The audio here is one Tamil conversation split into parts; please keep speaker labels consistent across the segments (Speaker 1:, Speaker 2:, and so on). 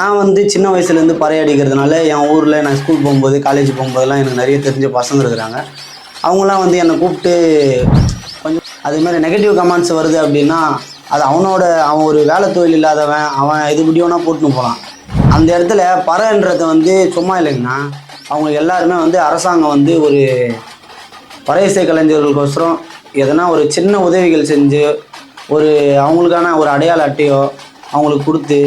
Speaker 1: நான் வந்து சின்ன வயசுலேருந்து பறை அடிக்கிறதுனால என் ஊரில் நான் ஸ்கூல் போகும்போது காலேஜ் போகும்போதெல்லாம் எனக்கு நிறைய தெரிஞ்ச பசங்க இருக்கிறாங்க. அவங்களாம் வந்து என்னை கூப்பிட்டு கொஞ்சம் அதுமாதிரி நெகட்டிவ் கமெண்ட்ஸ் வருது அப்படின்னா அது அவனோட அவன் ஒரு வேலை தொழில் இல்லாதவன் அவன் இது முடியும்னா போட்டுன்னு போகலாம். அந்த இடத்துல பறைன்றது வந்து சும்மா இல்லைங்கண்ணா. அவங்க எல்லாருமே வந்து அரசாங்கம் வந்து ஒரு பறை இசை கலைஞர்களுக்கோசரம் எதனா ஒரு சின்ன உதவிகள் செஞ்சு ஒரு அவங்களுக்கான ஒரு அடையாள அட்டையோ அவங்களுக்கு கொடுத்து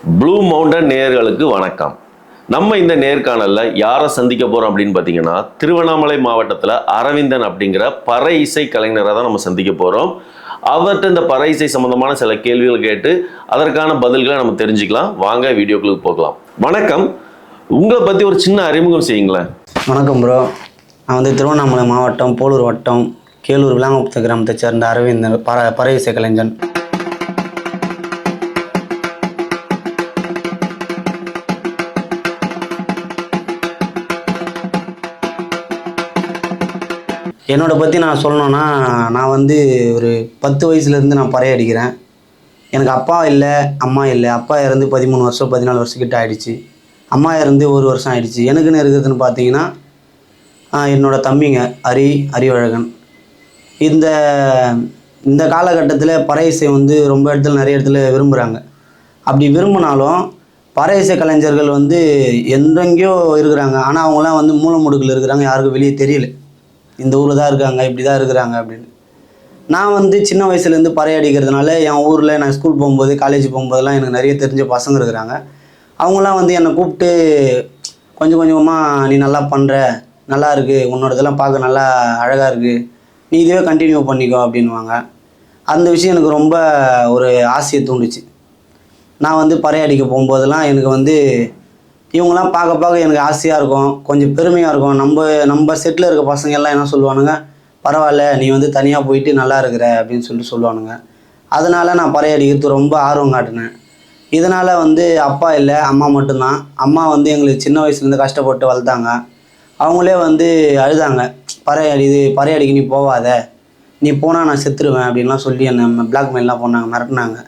Speaker 2: ப்ளூ மவுண்டன் நேயர்களுக்கு வணக்கம். நம்ம இந்த நேர்காணலில் யாரை சந்திக்க போகிறோம் அப்படின்னு பார்த்தீங்கன்னா திருவண்ணாமலை மாவட்டத்தில் அரவிந்தன் அப்படிங்கிற பறை இசை கலைஞரை தான் நம்ம சந்திக்க போகிறோம் அவர்கிட்ட இந்த பறை இசை சம்மந்தமான சில கேள்விகள் கேட்டு அதற்கான பதில்களை நம்ம தெரிஞ்சுக்கலாம். வாங்க வீடியோக்களுக்கு போகலாம். வணக்கம். உங்களை பற்றி ஒரு சின்ன அறிமுகம் செய்யுங்களேன்.
Speaker 1: வணக்கம் ப்ரோ நான் வந்து திருவண்ணாமலை மாவட்டம் போலூர் வட்டம் கேளூர் விளாங்குப்பத்து கிராமத்தை சேர்ந்த அரவிந்தன் பற பறை இசை கலைஞன். என்னோட பற்றி நான் சொல்லணுன்னா நான் வந்து ஒரு பத்து வயசுலேருந்து நான் பறை அடிக்கிறேன். எனக்கு அப்பா இல்லை அம்மா இல்லை. அப்பா இறந்து பதிமூணு வருஷம் பதினாலு வருஷம் கிட்ட அம்மா இறந்து ஒரு வருஷம் ஆகிடுச்சு எனக்குன்னு இருக்கிறதுன்னு பார்த்தீங்கன்னா என்னோடய தம்பிங்க ஹரி அரிவழகன். இந்த இந்த காலகட்டத்தில் பறை இசை வந்து ரொம்ப இடத்துல நிறைய இடத்துல விரும்புகிறாங்க அப்படி விரும்பினாலும் பறை இசை கலைஞர்கள் வந்து எங்கெங்கேயோ இருக்கிறாங்க. ஆனால் அவங்களாம் வந்து மூலமுடுக்கில் இருக்கிறாங்க. யாருக்கும் வெளியே தெரியல. இந்த ஊரில் தான் இருக்காங்க இப்படி தான் இருக்கிறாங்க அப்படின்னு. நான் வந்து சின்ன வயசுலேருந்து பறை அடிக்கிறதுனால என் ஊரில் நான் ஸ்கூல் போகும்போது காலேஜ் போகும்போதெல்லாம் எனக்கு நிறைய தெரிஞ்ச பசங்க இருக்கிறாங்க. அவங்களாம் வந்து என்னை கூப்பிட்டு கொஞ்சம் கொஞ்சமாக நீ நல்லா பண்ணுற நல்லா இருக்குது உன்னோட இதெல்லாம் பார்க்க நல்லா அழகாக இருக்குது நீ இதுவே கண்டினியூ பண்ணிக்கோ அப்படின்வாங்க அந்த விஷயம் எனக்கு ரொம்ப ஒரு ஆசையை தூண்டுச்சு. நான் வந்து பறை அடிக்க போகும்போதெல்லாம் எனக்கு வந்து இவங்கெல்லாம் பார்க்க பார்க்க எனக்கு ஆசையாக இருக்கும். கொஞ்சம் பெருமையாக இருக்கும். நம்ம நம்ம செட்டில் இருக்க பசங்க எல்லாம் என்ன சொல்லுவானுங்க? பரவாயில்ல நீ வந்து தனியாக போயிட்டு நல்லா இருக்கிற அப்படின்னு சொல்லிட்டு சொல்லுவானுங்க. அதனால் நான் பறை அடிக்கிறது ரொம்ப ஆர்வம் காட்டினேன். இதனால் வந்து அப்பா இல்லை அம்மா மட்டும்தான். அம்மா வந்து எங்களுக்கு சின்ன வயசுலேருந்து கஷ்டப்பட்டு வளர்த்தாங்க. அவங்களே வந்து அழுதாங்க. பறை அடி இது பறை அடிக்க நீ போவாத. நீ போனால் நான் செத்துருவேன் அப்படின்லாம் சொல்லி என்னை பிளாக்மெயிலாம் பண்ணாங்க மிரட்டினாங்க.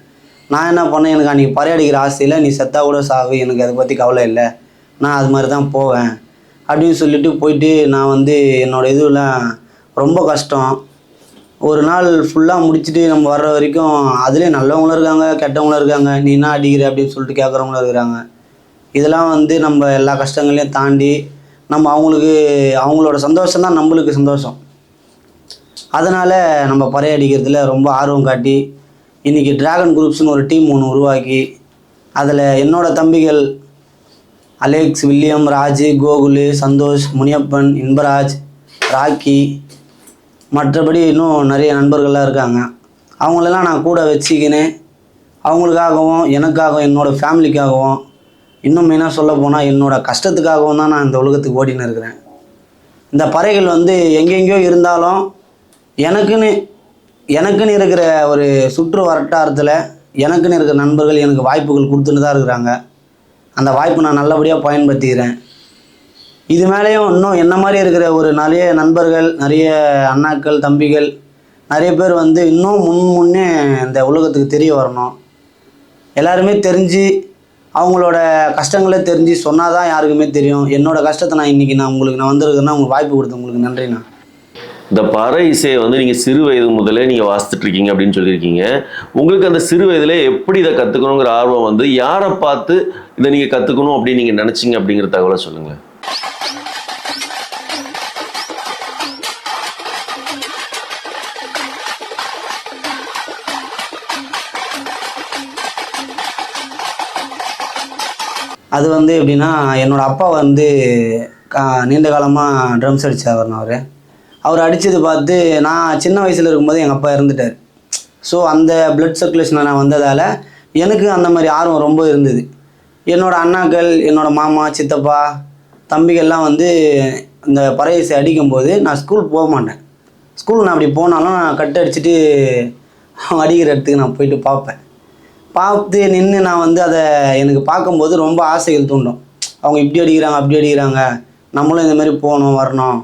Speaker 1: நான் என்ன பண்ணேன்? எனக்கு அன்றைக்கி பறை அடிக்கிற ஆசையில் நீ செத்தா கூட சாவு. எனக்கு அதை பற்றி கவலை இல்லை. நான் அது மாதிரி தான் போவேன். அப்படின்னு சொல்லிட்டு போயிட்டு நான் வந்து என்னோடய இதுவெலாம் ரொம்ப கஷ்டம். ஒரு நாள் ஃபுல்லாக முடிச்சுட்டு நம்ம வர்ற வரைக்கும் அதுலேயே நல்லவங்களும் இருக்காங்க கெட்டவங்களும் இருக்காங்க. நீ என்ன அடிக்கிற அப்படின்னு சொல்லிட்டு கேட்குறவங்களும் இருக்கிறாங்க. இதெல்லாம் வந்து நம்ம எல்லா கஷ்டங்களையும் தாண்டி நம்ம அவங்களுக்கு அவங்களோட சந்தோஷம் தான் நம்மளுக்கு சந்தோஷம். அதனால் நம்ம பறை அடிக்கிறதுல ரொம்ப ஆர்வம் காட்டி இன்றைக்கி டிராகன் குரூப்ஸ்னு ஒரு டீம் ஒன்று உருவாக்கி அதில் என்னோடய தம்பிகள் Alex William Raju Gokul Santosh Muniyappan Inbaraj Rocky மற்றபடி இன்னும் நிறைய நண்பர்கள்லாம் இருக்காங்க. அவங்களெல்லாம் நான் கூட வச்சுக்கினேன். அவங்களுக்காகவும் எனக்காகவும் என்னோடய ஃபேமிலிக்காகவும் இன்னும் மெயினாக சொல்ல போனால் என்னோடய கஷ்டத்துக்காகவும் தான் நான் இந்த உலகத்துக்கு ஓடின்னு இருக்கிறேன். இந்த பறைகள் வந்து எங்கெங்கேயோ இருந்தாலும் எனக்குன்னு எனக்குன்னு இருக்கிற ஒரு சுற்று வட்டாரத்தில் எனக்குன்னு இருக்கிற நண்பர்கள் எனக்கு வாய்ப்புகள் கொடுத்துட்டு தான் இருக்கிறாங்க. அந்த வாய்ப்பு நான் நல்லபடியாக பயன்படுத்திக்கிறேன். இது மேலேயும் இன்னும் என்ன மாதிரி இருக்கிற ஒரு நிறைய நண்பர்கள் நிறைய அண்ணாக்கள் தம்பிகள் நிறைய பேர் வந்து இன்னும் முன் முன்னே இந்த உலகத்துக்கு தெரிய வரணும். எல்லாருமே தெரிஞ்சு அவங்களோட கஷ்டங்களை தெரிஞ்சு சொன்னால் தான் யாருக்குமே தெரியும். என்னோட கஷ்டத்தை நான் இன்றைக்கி நான் உங்களுக்கு நான் வந்திருக்கேன்னா உங்களுக்கு வாய்ப்பு கொடுத்து உங்களுக்கு நன்றிண்ணா.
Speaker 2: இந்த பறை இசையை வந்து நீங்கள் சிறு வயது முதலே நீங்கள் வாசித்துட்டு இருக்கீங்க அப்படின்னு சொல்லியிருக்கீங்க. உங்களுக்கு அந்த சிறு வயதிலே எப்படி இதை கற்றுக்கணுங்கிற ஆர்வம் வந்து யாரை பார்த்து இதை நீங்கள் கற்றுக்கணும் அப்படின்னு நீங்கள் நினச்சிங்க அப்படிங்கிற தகவலை சொல்லுங்கள்
Speaker 1: அது வந்து எப்படின்னா என்னோடய அப்பா வந்து கா- நீண்ட காலமாக ட்ரம்ஸ் அடித்தவர் அவர். அவர் அடித்தது பார்த்து நான் சின்ன வயசில் இருக்கும்போது எங்கள் அப்பா இறந்துட்டார். ஸோ அந்த பிளட் சர்க்குலேஷனில் நான் வந்ததால் எனக்கு அந்த மாதிரி ஆர்வம் ரொம்ப இருந்தது. என்னோடய அண்ணாக்கள் என்னோடய மாமா சித்தப்பா தம்பிகள்லாம் வந்து இந்த பறையசை அடிக்கும்போது நான் ஸ்கூல் போக மாட்டேன். ஸ்கூல் நான் அப்படி போனாலும் நான் கட் அடிச்சுட்டு அடிக்கிற இடத்துக்கு நான் போயிட்டு பார்ப்பேன். பார்த்து நின்று நான் வந்து அதை எனக்கு பார்க்கும்போது ரொம்ப ஆசைகள் தூண்டும். அவங்க இப்படி அடிக்கிறாங்க அப்படி அடிக்கிறாங்க. நம்மளும் இந்த மாதிரி போகணும் வரணும்.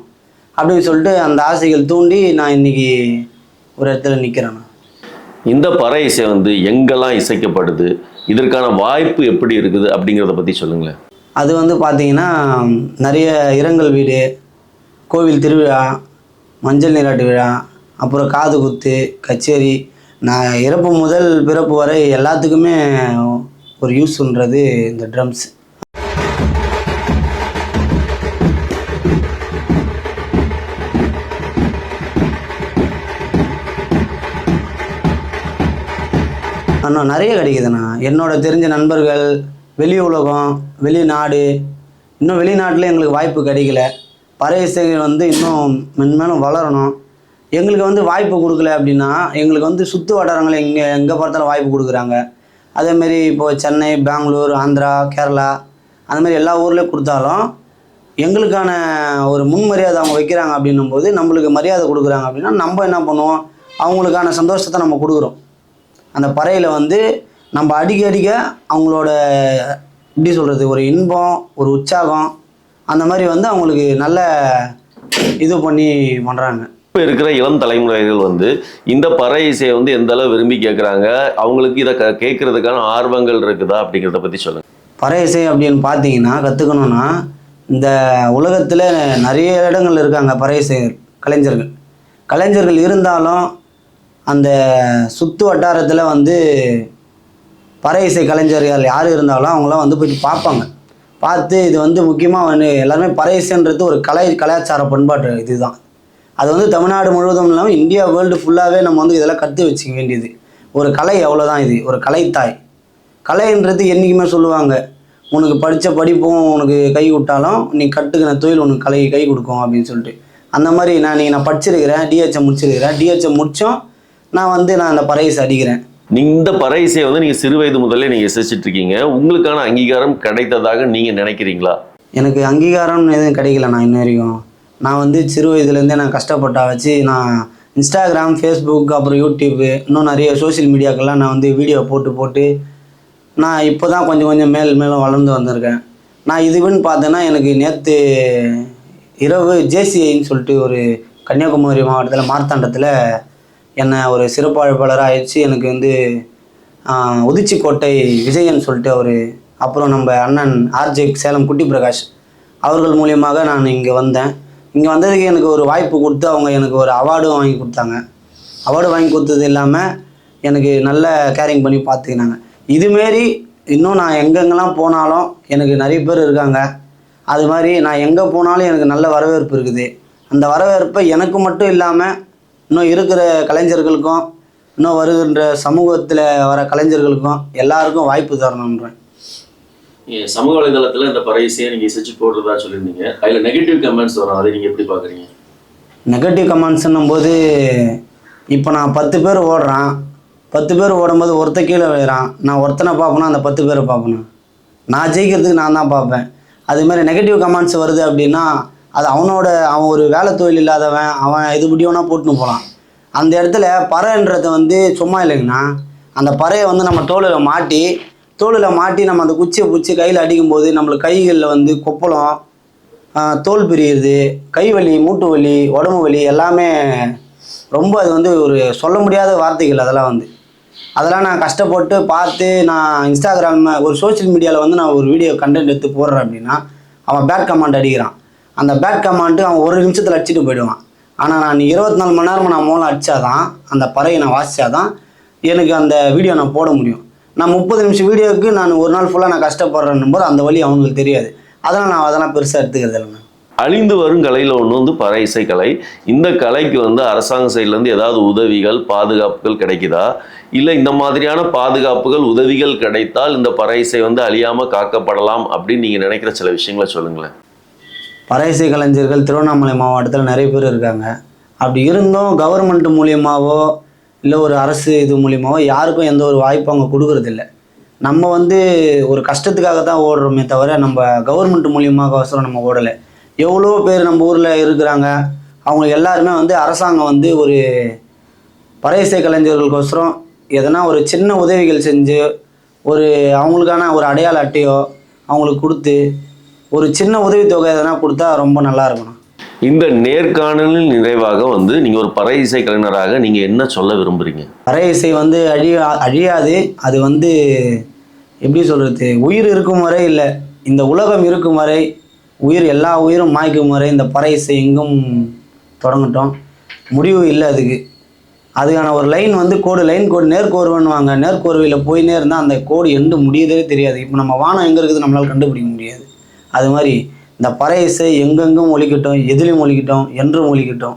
Speaker 1: அப்படின்னு சொல்லிட்டு அந்த ஆசைகள் தூண்டி நான் இன்னைக்கு ஒரு இடத்துல நிற்கிறேன்
Speaker 2: இந்த பறை இசை வந்து எங்கெல்லாம் இசைக்கப்படுது? இதற்கான வாய்ப்பு எப்படி இருக்குது அப்படிங்கிறத பற்றி சொல்லுங்களேன்.
Speaker 1: அது வந்து பார்த்தீங்கன்னா நிறைய இரங்கல் வீடு கோவில் திருவிழா மஞ்சள் நீராட்டு விழா அப்புறம் காது குத்து கச்சேரி நான் இறப்பு முதல் பிறப்பு வரை எல்லாத்துக்குமே ஒரு யூஸ்ன்றது இந்த ட்ரம்ஸ் அண்ணா நிறைய கிடைக்குதுண்ணா. என்னோட தெரிஞ்ச நண்பர்கள் வெளி உலகம் வெளிநாடு இன்னும் வெளிநாட்டில் எங்களுக்கு வாய்ப்பு கிடைக்கல. பறவை இசைகள் வந்து இன்னும் மென்மேலும் வளரணும். எங்களுக்கு வந்து வாய்ப்பு கொடுக்கல அப்படின்னா எங்களுக்கு வந்து சுற்று வட்டாரங்கள் எங்கே எங்கே பார்த்தாலும் வாய்ப்பு கொடுக்குறாங்க. அதேமாரி இப்போது சென்னை பெங்களூர் ஆந்திரா கேரளா அந்தமாரி எல்லா ஊர்லேயும் கொடுத்தாலும் எங்களுக்கான ஒரு முன்மரியாதை அவங்க வைக்கிறாங்க அப்படின்னும் போது நம்மளுக்கு மரியாதை கொடுக்குறாங்க அப்படின்னா நம்ம என்ன பண்ணுவோம்? அவங்களுக்கான சந்தோஷத்தை நம்ம கொடுக்குறோம். அந்த பறையில் வந்து நம்ம அடிக்க அடிக்க அவங்களோட எப்படி சொல்கிறது ஒரு இன்பம் ஒரு உற்சாகம் அந்த மாதிரி வந்து அவங்களுக்கு நல்ல இது பண்ணி பண்ணுறாங்க
Speaker 2: இப்போ இருக்கிற இளம் தலைமுறைகள் வந்து இந்த பறை இசையை வந்து எந்த அளவு விரும்பி கேட்குறாங்க அவங்களுக்கு இதை க- கேட்கறதுக்கான ஆர்வங்கள் இருக்குதா அப்படிங்கிறத பற்றி சொல்லுங்க.
Speaker 1: பறை இசை அப்படின்னு பார்த்தீங்கன்னா கற்றுக்கணுன்னா இந்த உலகத்தில் நிறைய இடங்கள் இருக்காங்க பறை இசை கலைஞர்கள். கலைஞர்கள் இருந்தாலும் அந்த சுற்று வட்டாரத்தில் வந்து பறை இசை கலைஞர்கள் யார் இருந்தாலும் அவங்களாம் வந்து போய் பார்ப்பாங்க. பார்த்து இது வந்து முக்கியமாக வந்து எல்லாருமே பறை இசைன்றது ஒரு கலை கலாச்சார பண்பாட்டு இதுதான். அது வந்து தமிழ்நாடு முழுவதும் இல்லாமல் இந்தியா வேர்ல்டு ஃபுல்லாகவே நம்ம வந்து இதெல்லாம் கற்று வச்சுக்க வேண்டியது. ஒரு கலை அவ்வளோதான் இது. ஒரு கலைத்தாய். கலைன்றது என்றைக்குமே சொல்லுவாங்க. உனக்கு படித்த படிப்பும் உனக்கு கை விட்டாலும் நீ கற்றுக்கின தொழில் உனக்கு கலை கை கொடுக்கும் அப்படின்னு சொல்லிட்டு. அந்த மாதிரி நான் நீங்கள் நான் படிச்சிருக்கிறேன் டிஹெச்எம் முடிச்சிருக்கிறேன். டிஹெச்எம் முடித்தோம் நான் வந்து நான் அந்த பறையஸ் அடிக்கிறேன்.
Speaker 2: இந்த பறை இசையை வந்து நீங்கள் சிறு வயது முதல்ல நீங்கள் இசைச்சிட்டு இருக்கீங்க. உங்களுக்கான அங்கீகாரம் கிடைத்ததாக நீங்கள் நினைக்கிறீங்களா?
Speaker 1: எனக்கு அங்கீகாரம் எதுவும் கிடைக்கல நான் இன்ன வரைக்கும். நான் வந்து சிறு வயதுலேருந்தே நான் கஷ்டப்பட்டா வச்சு நான் இன்ஸ்டாகிராம் ஃபேஸ்புக் அப்புறம் யூடியூப்பு இன்னும் நிறைய சோஷியல் மீடியாக்கெல்லாம் நான் வந்து வீடியோ போட்டு போட்டு நான் இப்போ தான் கொஞ்சம் கொஞ்சம் மேல் மேலும் வளர்ந்து வந்திருக்கேன். நான் இதுவுன்னு பார்த்தேன்னா எனக்கு நேற்று இரவு ஜேசிஐன்னு சொல்லிட்டு ஒரு கன்னியாகுமரி மாவட்டத்தில் மார்த்தாண்டத்தில் என்னை ஒரு சிறப்பு அழைப்பாளராக ஆயிடுச்சு. எனக்கு வந்து உதிச்சிக்கோட்டை விஜயன் சொல்லிட்டு அவர் அப்புறம் நம்ம அண்ணன் ஆர்ஜே சேலம் குட்டி பிரகாஷ் அவர்கள் மூலியமாக நான் இங்கே வந்தேன். இங்கே வந்ததுக்கு எனக்கு ஒரு வாய்ப்பு கொடுத்து அவங்க எனக்கு ஒரு அவார்டும் வாங்கி கொடுத்தாங்க. அவார்டு வாங்கி கொடுத்தது இல்லாமல் எனக்கு நல்ல கேரிங் பண்ணி பார்த்துக்கினாங்க இதுமாரி இன்னும் நான் எங்கெங்கெல்லாம் போனாலும் எனக்கு நிறைய பேர் இருக்காங்க. அது மாதிரி நான் எங்கே போனாலும் எனக்கு நல்ல வரவேற்பு இருக்குது. அந்த வரவேற்பை எனக்கு மட்டும் இல்லாமல் இன்னும் இருக்கிற கலைஞர்களுக்கும் இன்னும் வருகின்ற சமூகத்தில் வர கலைஞர்களுக்கும் எல்லாருக்கும் வாய்ப்பு தரணுன்றேன்
Speaker 2: சமூக வலைதளத்தில் இந்த பறை இசையை நீங்கள் இசைச்சு போடுறதா சொல்லியிருந்தீங்க. அதில் நெகட்டிவ் கமெண்ட்ஸ் வரும். அதை நீங்கள் எப்படி பார்க்குறீங்க?
Speaker 1: நெகட்டிவ் கமெண்ட்ஸ்ன்னும் போது இப்போ நான் பத்து பேர் ஓடுறான். பத்து பேர் ஓடும்போது ஒருத்த கீழே விழுறான். நான் ஒருத்தனை பார்ப்பேனா அந்த பத்து பேரை பார்ப்பேனா? நான் ஜெயிக்கிறதுக்கு நான் தான் பார்ப்பேன். அது மாதிரி நெகட்டிவ் கமெண்ட்ஸ் வருது அப்படின்னா அது அவனோட அவன் ஒரு வேலை தொழில் இல்லாதவன் அவன் இது முடியும்னா போட்டுன்னு போகலாம் அந்த இடத்துல பறைன்றது வந்து சும்மா இல்லைங்கண்ணா. அந்த பறையை வந்து நம்ம தோலில் மாட்டி தோலில் மாட்டி நம்ம அந்த குச்சியை பிடிச்சி கையில் அடிக்கும்போது நம்மளுக்கு கைகளில் வந்து கொப்பளம் தோல் பிரியுது கை வலி மூட்டு வலி உடம்பு வலி எல்லாமே ரொம்ப அது வந்து ஒரு சொல்ல முடியாத வார்த்தைகள் அதெல்லாம் வந்து. அதெல்லாம் நான் கஷ்டப்பட்டு பார்த்து நான் இன்ஸ்டாகிராம் ஒரு சோஷியல் மீடியாவில் வந்து நான் ஒரு வீடியோ கண்டென்ட் எடுத்து போடுறேன் அப்படின்னா அவன் பேட் கமாண்ட் அடிக்கிறான். அந்த பேட் கமாண்டு அவன் ஒரு நிமிஷத்தில் அடிச்சுட்டு போயிடுவான். ஆனால் நான் இருபத்தி நாலு மணி நேரம் நான் மூலம் அடித்தாதான் அந்த பறையை நான் வாசித்தாதான் எனக்கு அந்த வீடியோ நான் போட முடியும். நான் முப்பது நிமிஷம் வீடியோவுக்கு நான் ஒரு நாள் ஃபுல்லாக நான் கஷ்டப்படுறேன்னும் போது அந்த வழி அவங்களுக்கு தெரியாது. அதெல்லாம் நான் அதெல்லாம் பெருசாக எடுத்துக்கிறது இல்லைண்ணா.
Speaker 2: அழிந்து வரும் கலையில் ஒன்று வந்து பறை இசை கலை இந்த கலைக்கு வந்து அரசாங்க சைட்லேருந்து ஏதாவது உதவிகள் பாதுகாப்புகள் கிடைக்குதா? இல்லை இந்த மாதிரியான பாதுகாப்புகள் உதவிகள் கிடைத்தால் இந்த பறை இசை வந்து அழியாமல் காக்கப்படலாம் அப்படின்னு நீங்கள் நினைக்கிற சில விஷயங்களை சொல்லுங்களேன்.
Speaker 1: பறையிசை கலைஞர்கள் திருவண்ணாமலை மாவட்டத்தில் நிறைய பேர் இருக்காங்க. அப்படி இருந்தும் கவர்மெண்ட் மூலியமாகவோ இல்லை ஒரு அரசு இது மூலியமாகவோ யாருக்கும் எந்த ஒரு வாய்ப்பும் அவங்க கொடுக்குறதில்ல நம்ம வந்து ஒரு கஷ்டத்துக்காக தான் ஓடுறோமே தவிர நம்ம கவர்மெண்ட் மூலியமாக அவசரம் நம்ம ஓடலை. எவ்வளோ பேர் நம்ம ஊரில் இருக்கிறாங்க. அவங்க எல்லாருமே வந்து அரசாங்கம் வந்து ஒரு பறையிசை கலைஞர்களுக்கோசரம் எதனா ஒரு சின்ன உதவிகள் செஞ்சு ஒரு அவங்களுக்கான ஒரு அடையாள அட்டையோ அவங்களுக்கு கொடுத்து ஒரு சின்ன உதவித்தொகை எதனா கொடுத்தா ரொம்ப நல்லா இருக்கணும்
Speaker 2: இந்த நேர்காணலின் நிறைவாக வந்து நீங்க ஒரு பறை இசை கலைஞராக நீங்க என்ன சொல்ல விரும்புறீங்க?
Speaker 1: பறை இசை வந்து அழியா அழியாது. அது வந்து எப்படி சொல்கிறது உயிர் இருக்கும் வரை இல்லை. இந்த உலகம் இருக்கும் வரை உயிர் எல்லா உயிரும் மாய்க்கும் வரை இந்த பறை இசை எங்கும் தொடங்கட்டும். முடிவு இல்லை அதுக்கு. அதுக்கான ஒரு லைன் வந்து கோடு லைன் கோடு நேர்கோர்வைன்னுவாங்க. நேர்கோர்வையில் போயினே இருந்தால் அந்த கோடு எண்டு முடியுதே தெரியாது. இப்போ நம்ம வானம் எங்கே இருக்குது நம்மளால் கண்டுபிடிக்க முடியாது. அது மாதிரி இந்த பறை இசை எங்கெங்கும் ஒழிக்கட்டும் எதிலும் ஒழிக்கட்டும் என்றும் ஒழிக்கட்டும்.